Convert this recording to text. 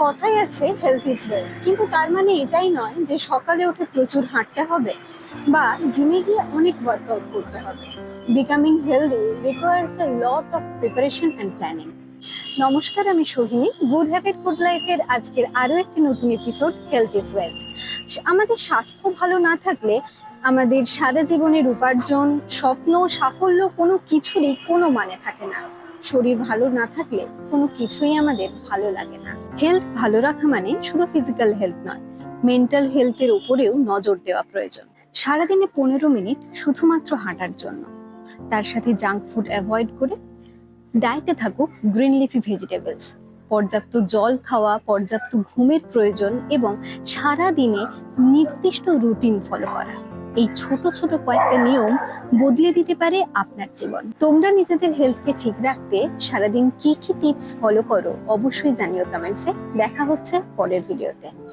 কথাই আছে health is well কিন্তু তার মানে এটাই নয় যে সকালে উঠে প্রচুর হাঁটতে হবে বা জিমে গিয়ে অনেক ওয়ার্কআউট করতে হবে। Becoming healthy requires a lot of preparation and planning নমস্কার, আমি সোহিনী। গুড হ্যাবিট গুড লাইফের আজকের আরও একটি নতুন এপিসোড হেলথ ইজ ওয়েল আমাদের স্বাস্থ্য ভালো না থাকলে আমাদের সারা জীবনের উপার্জন, স্বপ্ন, সাফল্য কোনো কিছুরই কোনো মানে থাকে না। শরীর ভালো না থাকলে কোনো কিছুই আমাদের ভালো লাগে না। হেলথ ভালো রাখা মানে শুধু ফিজিক্যাল হেলথ নয় মেন্টাল হেলথের উপরেও নজর দেওয়া প্রয়োজন। সারাদিনে পনেরো মিনিট শুধুমাত্র হাঁটার জন্য। তার সাথে জাঙ্ক ফুড অ্যাভয়েড করে ডায়েটে থাকুক গ্রিন লিফি ভেজিটেবলস পর্যাপ্ত জল খাওয়া, পর্যাপ্ত ঘুমের প্রয়োজন এবং সারা দিনে নির্দিষ্ট রুটিন ফলো করা। এই ছোট ছোট কয়েকটা নিয়ম বদলে দিতে পারে আপনার জীবন। তোমরা নিজেদের হেলথকে ঠিক রাখতে সারাদিন কি কি টিপস ফলো করো অবশ্যই জানিও কমেন্টসে দেখা হচ্ছে পরের ভিডিওতে